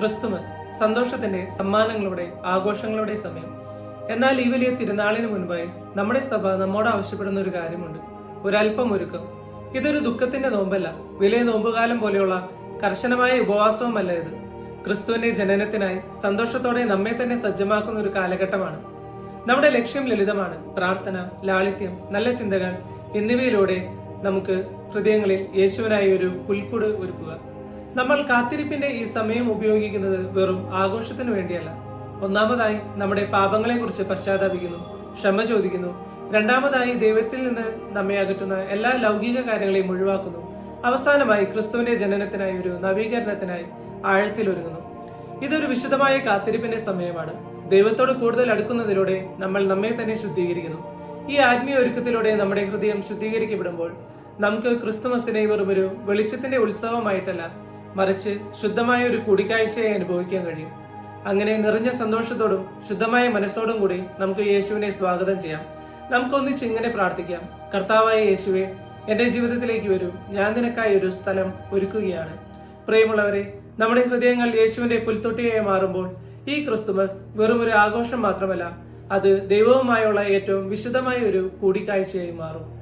Christmas സന്തോഷത്തിന്റെ സമ്മാനങ്ങളുടെ ആഘോഷങ്ങളുടെ സമയം. എന്നാൽ ഈ വലിയ തിരുനാളിന് മുൻപായി നമ്മുടെ സഭ നമ്മോട് ആവശ്യപ്പെടുന്ന ഒരു കാര്യമുണ്ട്. ഒരല്പം ഒരുക്കം. ഇതൊരു ദുഃഖത്തിന്റെ നോമ്പല്ല വലിയ നോമ്പുകാലം പോലെയുള്ള കർശനമായ ഉപവാസവുമല്ല ഇത്. ക്രിസ്തുവിന്റെ ജനനത്തിനായി സന്തോഷത്തോടെ നമ്മെ തന്നെ സജ്ജമാക്കുന്ന ഒരു കാലഘട്ടമാണ്. നമ്മുടെ ലക്ഷ്യം ലളിതമാണ്. പ്രാർത്ഥന ലാളിത്യം നല്ല ചിന്തകൾ എന്നിവയിലൂടെ നമുക്ക് ഹൃദയങ്ങളിൽ യേശുവിനായി ഒരു പുൽക്കൂട് ഒരുക്കുക. നമ്മൾ കാത്തിരിപ്പിന്റെ ഈ സമയം ഉപയോഗിക്കുന്നത് വെറും ആഘോഷത്തിന് വേണ്ടിയല്ല. ഒന്നാമതായി നമ്മുടെ പാപങ്ങളെക്കുറിച്ച് പശ്ചാത്താപിക്കുന്നു ക്ഷമ ചോദിക്കുന്നു. രണ്ടാമതായി ദൈവത്തിൽ നിന്ന് നമ്മെ അകറ്റുന്ന എല്ലാ ലൗകിക കാര്യങ്ങളെയും ഒഴിവാക്കുന്നു. അവസാനമായി ക്രിസ്തുവിന്റെ ജനനത്തിനായി ഒരു നവീകരണത്തിനായി ആഴത്തിൽ ഒരുങ്ങുന്നു. ഇതൊരു വിശദമായ കാത്തിരിപ്പിന്റെ സമയമാണ്. ദൈവത്തോട് കൂടുതൽ അടുക്കുന്നതിലൂടെ നമ്മൾ നമ്മെ തന്നെ ശുദ്ധീകരിക്കുന്നു. ഈ ആത്മീയ ഒരുക്കത്തിലൂടെ നമ്മുടെ ഹൃദയം ശുദ്ധീകരിക്കപ്പെടുമ്പോൾ നമുക്ക് ക്രിസ്തുമസിനെ വെറും ഒരു വെളിച്ചത്തിന്റെ ഉത്സവമായിട്ടല്ല മറിച്ച് ശുദ്ധമായ ഒരു കൂടിക്കാഴ്ചയെ അനുഭവിക്കാൻ കഴിയും. അങ്ങനെ നിറഞ്ഞ സന്തോഷത്തോടും ശുദ്ധമായ മനസ്സോടും കൂടി നമുക്ക് യേശുവിനെ സ്വാഗതം ചെയ്യാം. നമുക്കൊന്നിച്ച് ഇങ്ങനെ പ്രാർത്ഥിക്കാം. കർത്താവായ യേശുവെ എന്റെ ജീവിതത്തിലേക്ക് വരൂ. ഞാൻ നിനക്കായി ഒരു സ്ഥലം ഒരുക്കുകയാണ്. പ്രിയമുള്ളവരെ നമ്മുടെ ഹൃദയങ്ങൾ യേശുവിന്റെ പുൽത്തൊട്ടിയായി മാറുമ്പോൾ ഈ ക്രിസ്തുമസ് വെറും ഒരു ആഘോഷം മാത്രമല്ല അത് ദൈവവുമായുള്ള ഏറ്റവും വിശുദ്ധമായ ഒരു കൂടിക്കാഴ്ചയായി മാറും.